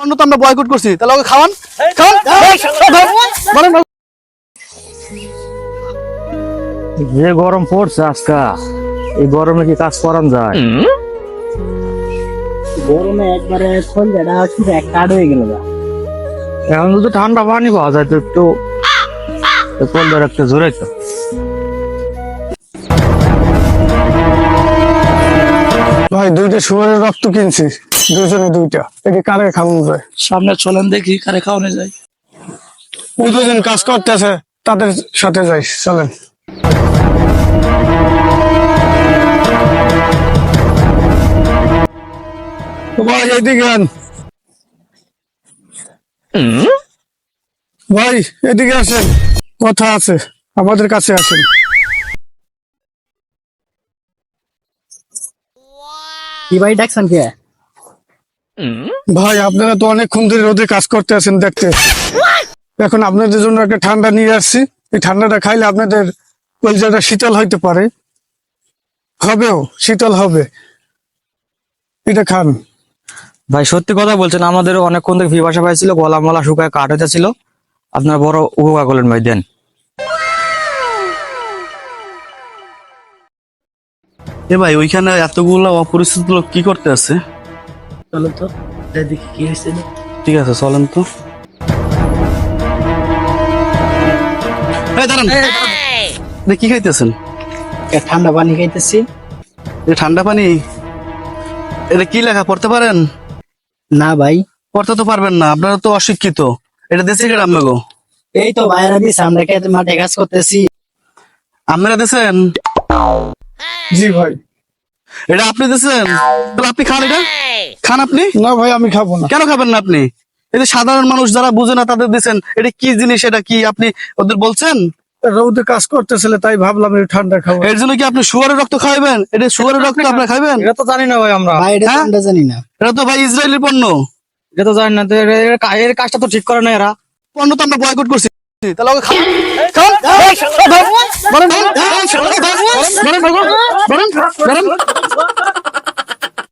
পণ্য তো আমরা বয়কট করছি। তাহলে ওকে খাওয়ান। খাওয়ান। যে গরম পড়ছে আজকা এই গরমে কি কাজ করান যায়? গরমে একবারে সন্ধ্যাটা শুধু এক কাঠ হয়ে গেল এখন যদি ঠান্ডা পানি পাওয়া যায় তো একটু কলদার একটা জোরে তো ভাই দুইটা শুয়ারের রক্ত কিনছি। দুজনে দুইটা। এটি কারে খাওয়ানো যায়? সামনে চলেন দেখি কারে খাওয়ানো যায়। ওই দুজন কাজ করতেছে তাদের সাথে যাই চলেন। ভাই এদিকে আন। ভাই এদিকে আসেন। কথা আছে আমাদের কাছে আসেন। কি ভাই ডাকছেন কে? ভাই আপনারা তো অনেকক্ষণ ধরে রোদে কাজ করতে আছেন দেখতে। এখন আপনাদের জন্য একটা ঠান্ডা নিয়ে আসছি। এই ঠান্ডাটা খাইলে আপনাদের কলজাটা শীতল হইতে পারে। হবেও শীতল হবে। এটা খান। ভাই সত্যি কথা বলছেন আমাদের অনেকক্ষণ থেকে পিপাসা পাইছিল গলা মলা শুকায় কাঠ হইতেছিল। আপনারা বড় উপকার করলেন ভাই দেন। এ ভাই ওইখানে এতগুলো অপরিচিত লোক কি করতে আছে? চলো তো যাই দেখি কি হয়েছে ঠিক আছে চলেন তো। দাঁড়ান। কি খাইতেছেন? ঠান্ডা পানি খাইতেছি। ঠান্ডা পানি? এটা কি লেখা পড়তে পারেন? না ভাই। পড়তে তো পারবেন না আপনারা তো অশিক্ষিত। এটা দেশে আমরা গো। এই তো বাইরে দিছে আমরা মাঠে কাজ করতেছি? আপনারা দেশেন জি ভাই এটা আপনি দেশেন তাহলে আপনি খান এটা খান আপনি না ভাই আমি খাব না কেন খাবেন না আপনি এই যে সাধারণ মানুষ যারা বুঝে না তাদের দিচ্ছেন এটা কি জিনিস এটা কি আপনি ওদের বলছেন রোদে কাজ করতেছিল তাই ভাবলাম এই ঠান্ডা খাব এর জন্য কি আপনি শুয়ারের রক্ত খাইবেন এটা শুয়ারের রক্ত আপনারা খাইবেন এটা তো জানি না ভাই আমরা ভাই এটা হ্যাঁ? আমরা জানি না এটা তো ভাই ইসরায়েলের পণ্য এটা তো জানি না এর- এর কাজটা তো ঠিক করে না এরা পণ্য তো আমরা বয়কট করছি তাহলে ওকে খাওয়ান மேடம்